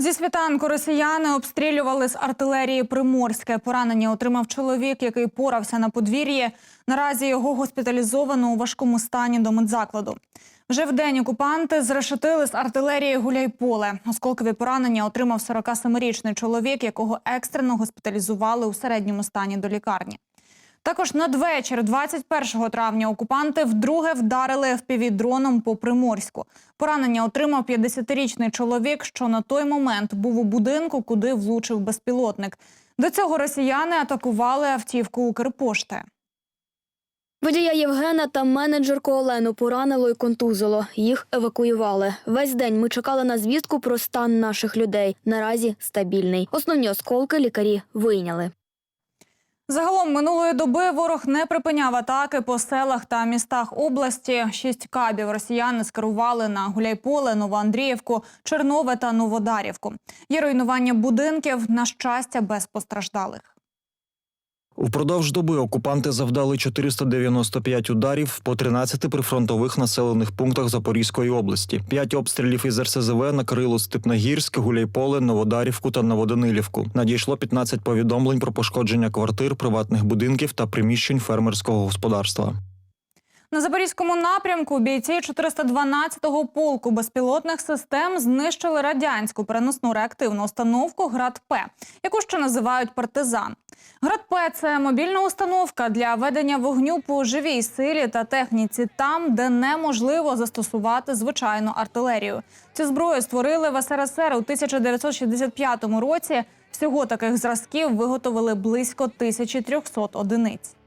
Зі світанку росіяни обстрілювали з артилерії Приморське. Поранення отримав чоловік, який порався на подвір'ї. Наразі його госпіталізовано у важкому стані до медзакладу. Вже в день окупанти зрешетили з артилерії Гуляйполе. Осколкові поранення отримав 47-річний чоловік, якого екстрено госпіталізували у середньому стані до лікарні. Також надвечір, 21 травня, окупанти вдруге вдарили FPV-дроном по Приморську. Поранення отримав 50-річний чоловік, що на той момент був у будинку, куди влучив безпілотник. До цього росіяни атакували автівку Укрпошти. Водія Євгена та менеджерку Олену поранило і контузило. Їх евакуювали. Весь день ми чекали на звістку про стан наших людей. Наразі стабільний. Основні осколки лікарі вийняли. Загалом минулої доби ворог не припиняв атаки по селах та містах області. Шість кабів росіяни скерували на Гуляйполе, Новоандріївку, Чернове та Новодарівку. Є руйнування будинків, на щастя, без постраждалих. Упродовж доби окупанти завдали 495 ударів по 13 прифронтових населених пунктах Запорізької області. П'ять обстрілів із РСЗВ накрило Степногірськ, Гуляйполе, Новодарівку та Новоданилівку. Надійшло 15 повідомлень про пошкодження квартир, приватних будинків та приміщень фермерського господарства. На Запорізькому напрямку бійці 412-го полку безпілотних систем знищили радянську переносну реактивну установку «Град-П», яку ще називають «Партизан». «Град-П» – це мобільна установка для ведення вогню по живій силі та техніці там, де неможливо застосувати звичайну артилерію. Цю зброю створили в СРСР у 1965 році. Всього таких зразків виготовили близько 1300 одиниць.